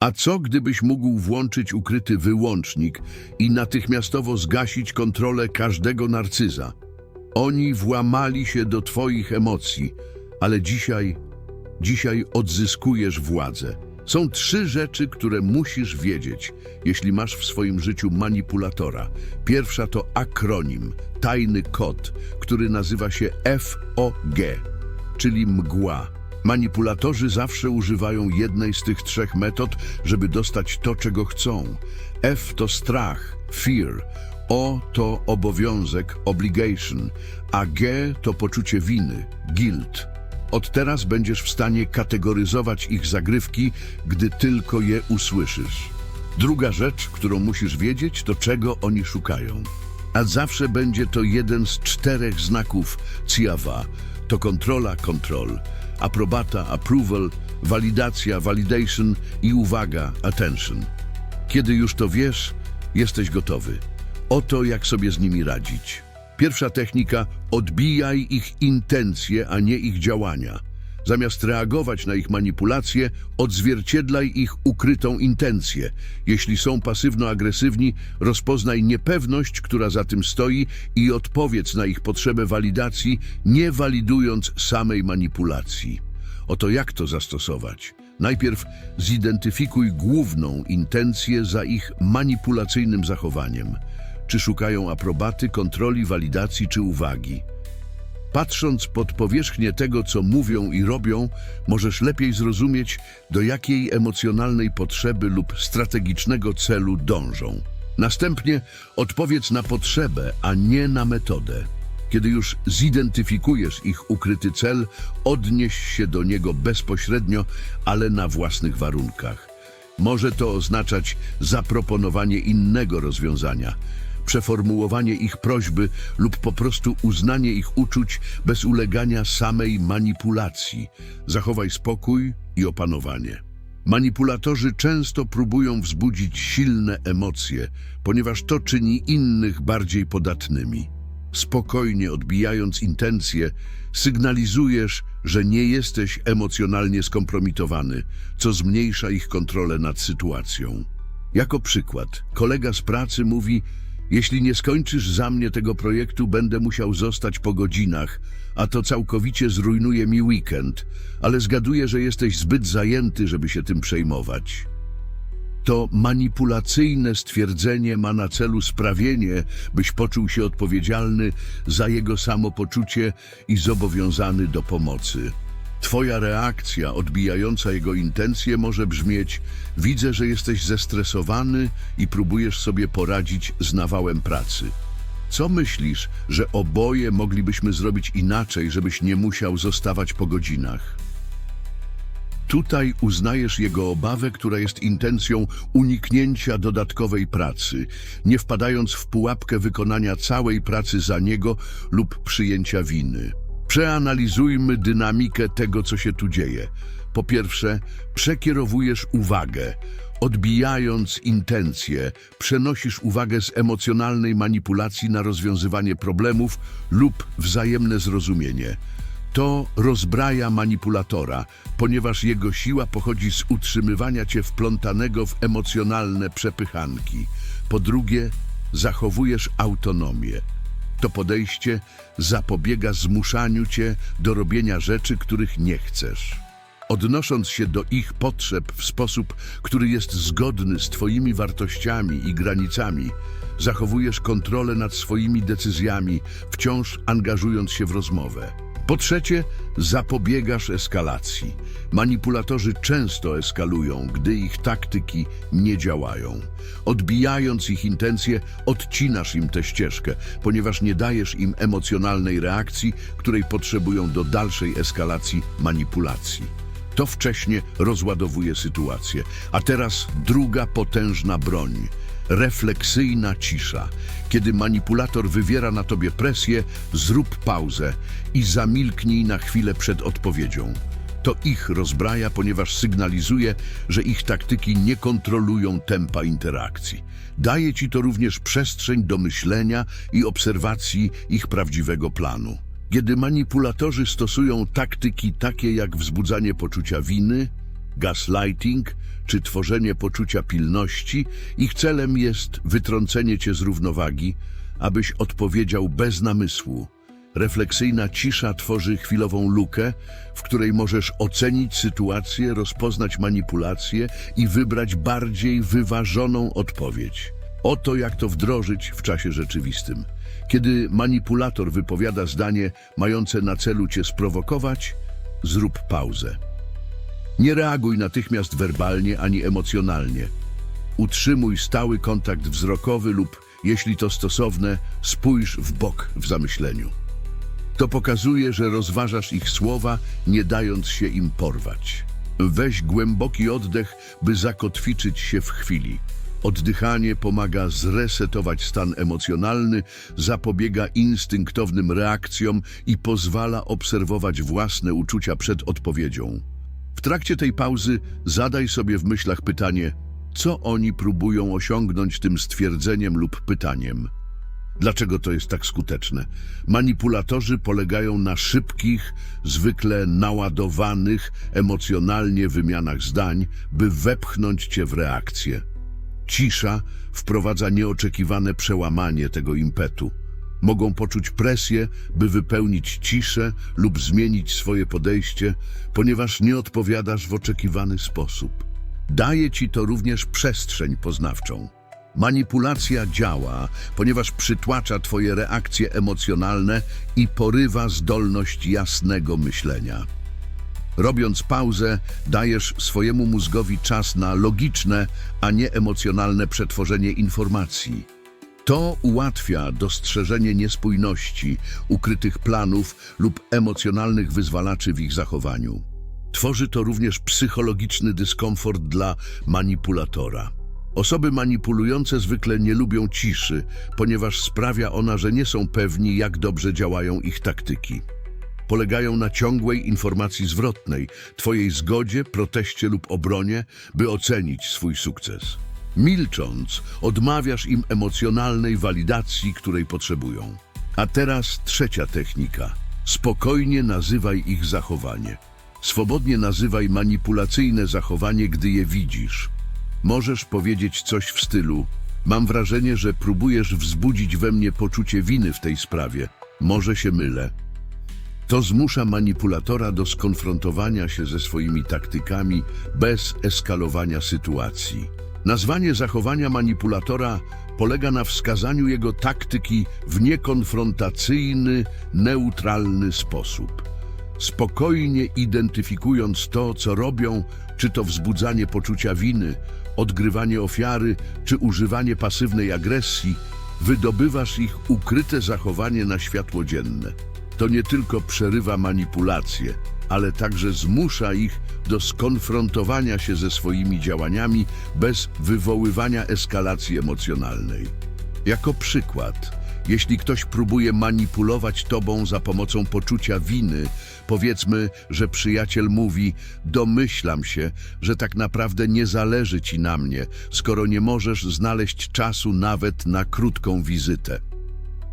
A co gdybyś mógł włączyć ukryty wyłącznik i natychmiastowo zgasić kontrolę każdego narcyza? Oni włamali się do twoich emocji, ale dzisiaj, dzisiaj odzyskujesz władzę. Są trzy rzeczy, które musisz wiedzieć, jeśli masz w swoim życiu manipulatora. Pierwsza to akronim, tajny kod, który nazywa się FOG, czyli mgła. Manipulatorzy zawsze używają jednej z tych trzech metod, żeby dostać to, czego chcą. F to strach, fear, O to obowiązek, obligation, a G to poczucie winy, guilt. Od teraz będziesz w stanie kategoryzować ich zagrywki, gdy tylko je usłyszysz. Druga rzecz, którą musisz wiedzieć, to czego oni szukają. A zawsze będzie to jeden z czterech znaków CIAWA. To kontrola, control, aprobata, approval, walidacja, validation i uwaga, attention. Kiedy już to wiesz, jesteś gotowy. Oto jak sobie z nimi radzić. Pierwsza technika odbijaj ich intencje, a nie ich działania. Zamiast reagować na ich manipulacje, odzwierciedlaj ich ukrytą intencję. Jeśli są pasywno-agresywni, rozpoznaj niepewność, która za tym stoi i odpowiedz na ich potrzebę walidacji, nie walidując samej manipulacji. Oto jak to zastosować. Najpierw zidentyfikuj główną intencję za ich manipulacyjnym zachowaniem. Czy szukają aprobaty, kontroli, walidacji czy uwagi? Patrząc pod powierzchnię tego, co mówią i robią, możesz lepiej zrozumieć, do jakiej emocjonalnej potrzeby lub strategicznego celu dążą. Następnie odpowiedz na potrzebę, a nie na metodę. Kiedy już zidentyfikujesz ich ukryty cel, odnieś się do niego bezpośrednio, ale na własnych warunkach. Może to oznaczać zaproponowanie innego rozwiązania, przeformułowanie ich prośby lub po prostu uznanie ich uczuć bez ulegania samej manipulacji. Zachowaj spokój i opanowanie. Manipulatorzy często próbują wzbudzić silne emocje, ponieważ to czyni innych bardziej podatnymi. Spokojnie odbijając intencje, sygnalizujesz, że nie jesteś emocjonalnie skompromitowany, co zmniejsza ich kontrolę nad sytuacją. Jako przykład, kolega z pracy mówi: Jeśli nie skończysz za mnie tego projektu, będę musiał zostać po godzinach, a to całkowicie zrujnuje mi weekend, ale zgaduję, że jesteś zbyt zajęty, żeby się tym przejmować. To manipulacyjne stwierdzenie ma na celu sprawienie, byś poczuł się odpowiedzialny za jego samopoczucie i zobowiązany do pomocy. Twoja reakcja odbijająca jego intencje może brzmieć: Widzę, że jesteś zestresowany i próbujesz sobie poradzić z nawałem pracy. Co myślisz, że oboje moglibyśmy zrobić inaczej, żebyś nie musiał zostawać po godzinach? Tutaj uznajesz jego obawę, która jest intencją uniknięcia dodatkowej pracy, nie wpadając w pułapkę wykonania całej pracy za niego lub przyjęcia winy. Przeanalizujmy dynamikę tego, co się tu dzieje. Po pierwsze, przekierowujesz uwagę. Odbijając intencje, przenosisz uwagę z emocjonalnej manipulacji na rozwiązywanie problemów lub wzajemne zrozumienie. To rozbraja manipulatora, ponieważ jego siła pochodzi z utrzymywania cię wplątanego w emocjonalne przepychanki. Po drugie, zachowujesz autonomię. To podejście zapobiega zmuszaniu cię do robienia rzeczy, których nie chcesz. Odnosząc się do ich potrzeb w sposób, który jest zgodny z Twoimi wartościami i granicami, zachowujesz kontrolę nad swoimi decyzjami, wciąż angażując się w rozmowę. Po trzecie, zapobiegasz eskalacji. Manipulatorzy często eskalują, gdy ich taktyki nie działają. Odbijając ich intencje, odcinasz im tę ścieżkę, ponieważ nie dajesz im emocjonalnej reakcji, której potrzebują do dalszej eskalacji manipulacji. To wcześnie rozładowuje sytuację. A teraz druga potężna broń. Refleksyjna cisza. Kiedy manipulator wywiera na tobie presję, zrób pauzę i zamilknij na chwilę przed odpowiedzią. To ich rozbraja, ponieważ sygnalizuje, że ich taktyki nie kontrolują tempa interakcji. Daje ci to również przestrzeń do myślenia i obserwacji ich prawdziwego planu. Kiedy manipulatorzy stosują taktyki takie jak wzbudzanie poczucia winy, gaslighting czy tworzenie poczucia pilności, ich celem jest wytrącenie cię z równowagi, abyś odpowiedział bez namysłu. Refleksyjna cisza tworzy chwilową lukę, w której możesz ocenić sytuację, rozpoznać manipulacje i wybrać bardziej wyważoną odpowiedź. Oto jak to wdrożyć w czasie rzeczywistym. Kiedy manipulator wypowiada zdanie mające na celu cię sprowokować, zrób pauzę. Nie reaguj natychmiast werbalnie ani emocjonalnie. Utrzymuj stały kontakt wzrokowy lub, jeśli to stosowne, spójrz w bok w zamyśleniu. To pokazuje, że rozważasz ich słowa, nie dając się im porwać. Weź głęboki oddech, by zakotwiczyć się w chwili. Oddychanie pomaga zresetować stan emocjonalny, zapobiega instynktownym reakcjom i pozwala obserwować własne uczucia przed odpowiedzią. Trakcie tej pauzy zadaj sobie w myślach pytanie, co oni próbują osiągnąć tym stwierdzeniem lub pytaniem. Dlaczego to jest tak skuteczne? Manipulatorzy polegają na szybkich, zwykle naładowanych emocjonalnie wymianach zdań, by wepchnąć cię w reakcję. Cisza wprowadza nieoczekiwane przełamanie tego impetu. Mogą poczuć presję, by wypełnić ciszę lub zmienić swoje podejście, ponieważ nie odpowiadasz w oczekiwany sposób. Daje ci to również przestrzeń poznawczą. Manipulacja działa, ponieważ przytłacza twoje reakcje emocjonalne i porywa zdolność jasnego myślenia. Robiąc pauzę, dajesz swojemu mózgowi czas na logiczne, a nie emocjonalne przetworzenie informacji. To ułatwia dostrzeżenie niespójności, ukrytych planów lub emocjonalnych wyzwalaczy w ich zachowaniu. Tworzy to również psychologiczny dyskomfort dla manipulatora. Osoby manipulujące zwykle nie lubią ciszy, ponieważ sprawia ona, że nie są pewni, jak dobrze działają ich taktyki. Polegają na ciągłej informacji zwrotnej, Twojej zgodzie, proteście lub obronie, by ocenić swój sukces. Milcząc, odmawiasz im emocjonalnej walidacji, której potrzebują. A teraz trzecia technika. Spokojnie nazywaj ich zachowanie. Swobodnie nazywaj manipulacyjne zachowanie, gdy je widzisz. Możesz powiedzieć coś w stylu: Mam wrażenie, że próbujesz wzbudzić we mnie poczucie winy w tej sprawie. Może się mylę. To zmusza manipulatora do skonfrontowania się ze swoimi taktykami bez eskalowania sytuacji. Nazwanie zachowania manipulatora polega na wskazaniu jego taktyki w niekonfrontacyjny, neutralny sposób. Spokojnie identyfikując to, co robią, czy to wzbudzanie poczucia winy, odgrywanie ofiary, czy używanie pasywnej agresji, wydobywasz ich ukryte zachowanie na światło dzienne. To nie tylko przerywa manipulacje, ale także zmusza ich do skonfrontowania się ze swoimi działaniami bez wywoływania eskalacji emocjonalnej. Jako przykład, jeśli ktoś próbuje manipulować tobą za pomocą poczucia winy, powiedzmy, że przyjaciel mówi: Domyślam się, że tak naprawdę nie zależy ci na mnie, skoro nie możesz znaleźć czasu nawet na krótką wizytę.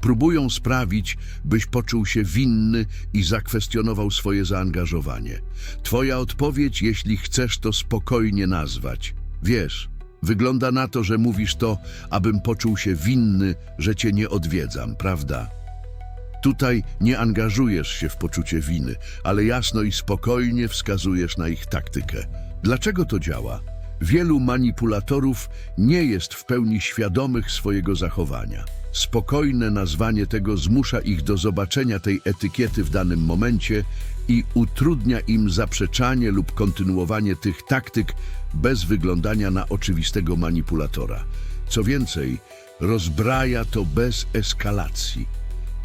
Próbują sprawić, byś poczuł się winny i zakwestionował swoje zaangażowanie. Twoja odpowiedź, jeśli chcesz to spokojnie nazwać. Wiesz, wygląda na to, że mówisz to, abym poczuł się winny, że cię nie odwiedzam, prawda? Tutaj nie angażujesz się w poczucie winy, ale jasno i spokojnie wskazujesz na ich taktykę. Dlaczego to działa? Wielu manipulatorów nie jest w pełni świadomych swojego zachowania. Spokojne nazwanie tego zmusza ich do zobaczenia tej etykiety w danym momencie i utrudnia im zaprzeczanie lub kontynuowanie tych taktyk bez wyglądania na oczywistego manipulatora. Co więcej, rozbraja to bez eskalacji.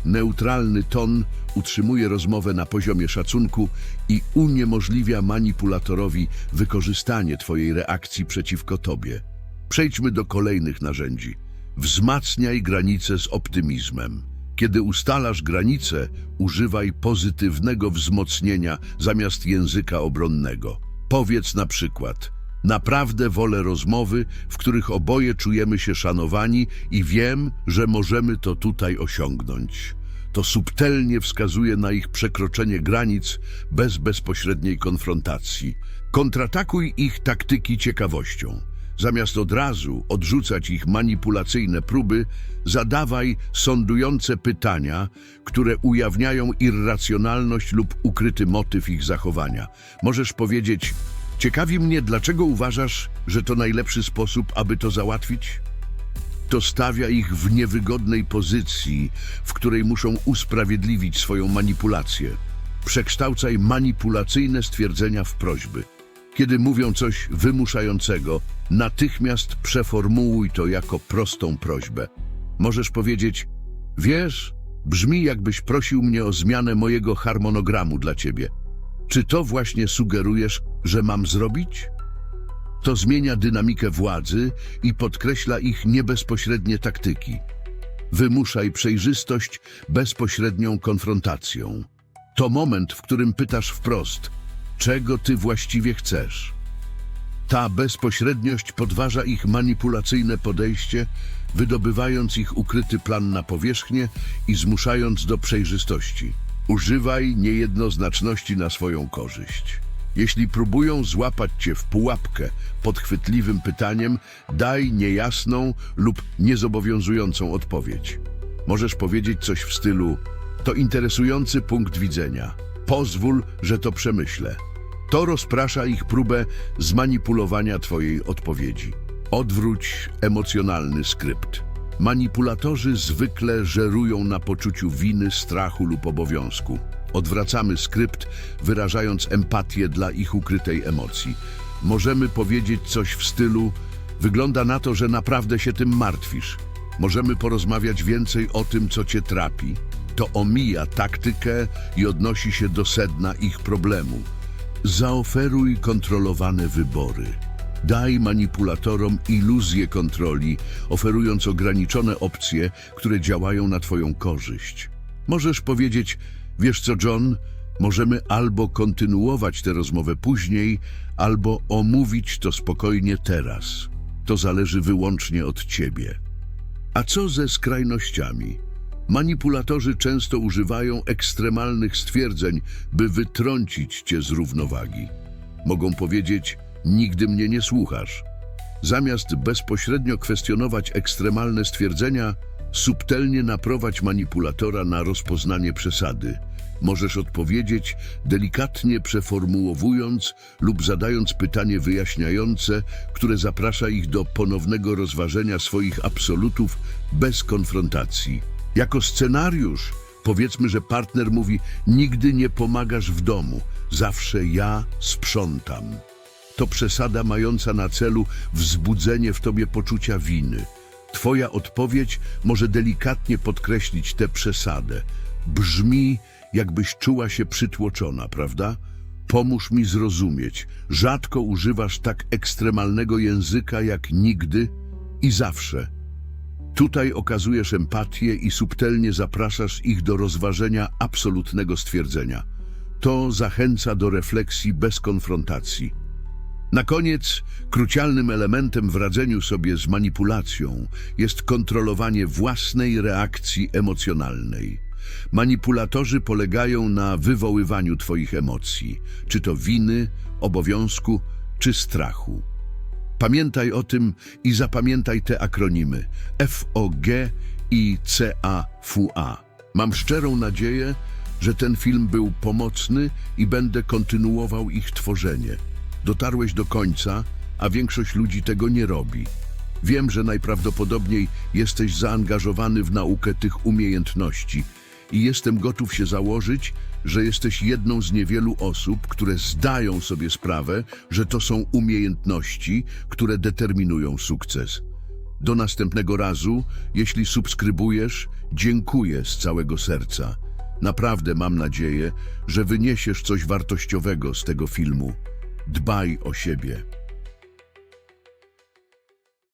Neutralny ton utrzymuje rozmowę na poziomie szacunku i uniemożliwia manipulatorowi wykorzystanie Twojej reakcji przeciwko Tobie. Przejdźmy do kolejnych narzędzi. Wzmacniaj granice z optymizmem. Kiedy ustalasz granice, używaj pozytywnego wzmocnienia zamiast języka obronnego. Powiedz na przykład: Naprawdę wolę rozmowy, w których oboje czujemy się szanowani i wiem, że możemy to tutaj osiągnąć. To subtelnie wskazuje na ich przekroczenie granic bez bezpośredniej konfrontacji. Kontratakuj ich taktyki ciekawością. Zamiast od razu odrzucać ich manipulacyjne próby, zadawaj sądujące pytania, które ujawniają irracjonalność lub ukryty motyw ich zachowania. Możesz powiedzieć: Ciekawi mnie, dlaczego uważasz, że to najlepszy sposób, aby to załatwić? To stawia ich w niewygodnej pozycji, w której muszą usprawiedliwić swoją manipulację. Przekształcaj manipulacyjne stwierdzenia w prośby. Kiedy mówią coś wymuszającego, natychmiast przeformułuj to jako prostą prośbę. Możesz powiedzieć: Wiesz, brzmi jakbyś prosił mnie o zmianę mojego harmonogramu dla ciebie. Czy to właśnie sugerujesz, że mam zrobić? To zmienia dynamikę władzy i podkreśla ich niebezpośrednie taktyki. Wymuszaj przejrzystość bezpośrednią konfrontacją. To moment, w którym pytasz wprost, czego ty właściwie chcesz. Ta bezpośredniość podważa ich manipulacyjne podejście, wydobywając ich ukryty plan na powierzchnię i zmuszając do przejrzystości. Używaj niejednoznaczności na swoją korzyść. Jeśli próbują złapać cię w pułapkę podchwytliwym pytaniem, daj niejasną lub niezobowiązującą odpowiedź. Możesz powiedzieć coś w stylu: To interesujący punkt widzenia. Pozwól, że to przemyślę. To rozprasza ich próbę zmanipulowania Twojej odpowiedzi. Odwróć emocjonalny skrypt. Manipulatorzy zwykle żerują na poczuciu winy, strachu lub obowiązku. Odwracamy skrypt, wyrażając empatię dla ich ukrytej emocji. Możemy powiedzieć coś w stylu: Wygląda na to, że naprawdę się tym martwisz. Możemy porozmawiać więcej o tym, co cię trapi. To omija taktykę i odnosi się do sedna ich problemu. Zaoferuj kontrolowane wybory. Daj manipulatorom iluzję kontroli, oferując ograniczone opcje, które działają na Twoją korzyść. Możesz powiedzieć: Wiesz co, John, możemy albo kontynuować tę rozmowę później, albo omówić to spokojnie teraz. To zależy wyłącznie od Ciebie. A co ze skrajnościami? Manipulatorzy często używają ekstremalnych stwierdzeń, by wytrącić cię z równowagi. Mogą powiedzieć: Nigdy mnie nie słuchasz. Zamiast bezpośrednio kwestionować ekstremalne stwierdzenia, subtelnie naprowadź manipulatora na rozpoznanie przesady. Możesz odpowiedzieć, delikatnie przeformułowując lub zadając pytanie wyjaśniające, które zaprasza ich do ponownego rozważenia swoich absolutów bez konfrontacji. Jako scenariusz powiedzmy, że partner mówi: Nigdy nie pomagasz w domu, zawsze ja sprzątam. To przesada mająca na celu wzbudzenie w tobie poczucia winy. Twoja odpowiedź może delikatnie podkreślić tę przesadę. Brzmi, jakbyś czuła się przytłoczona, prawda? Pomóż mi zrozumieć. Rzadko używasz tak ekstremalnego języka jak nigdy i zawsze. Tutaj okazujesz empatię i subtelnie zapraszasz ich do rozważenia absolutnego stwierdzenia. To zachęca do refleksji bez konfrontacji. Na koniec, krucialnym elementem w radzeniu sobie z manipulacją jest kontrolowanie własnej reakcji emocjonalnej. Manipulatorzy polegają na wywoływaniu Twoich emocji, czy to winy, obowiązku, czy strachu. Pamiętaj o tym i zapamiętaj te akronimy FOG i CAFUA. Mam szczerą nadzieję, że ten film był pomocny i będę kontynuował ich tworzenie. Dotarłeś do końca, a większość ludzi tego nie robi. Wiem, że najprawdopodobniej jesteś zaangażowany w naukę tych umiejętności i jestem gotów się założyć, że jesteś jedną z niewielu osób, które zdają sobie sprawę, że to są umiejętności, które determinują sukces. Do następnego razu, jeśli subskrybujesz, dziękuję z całego serca. Naprawdę mam nadzieję, że wyniesiesz coś wartościowego z tego filmu. Dbaj o siebie.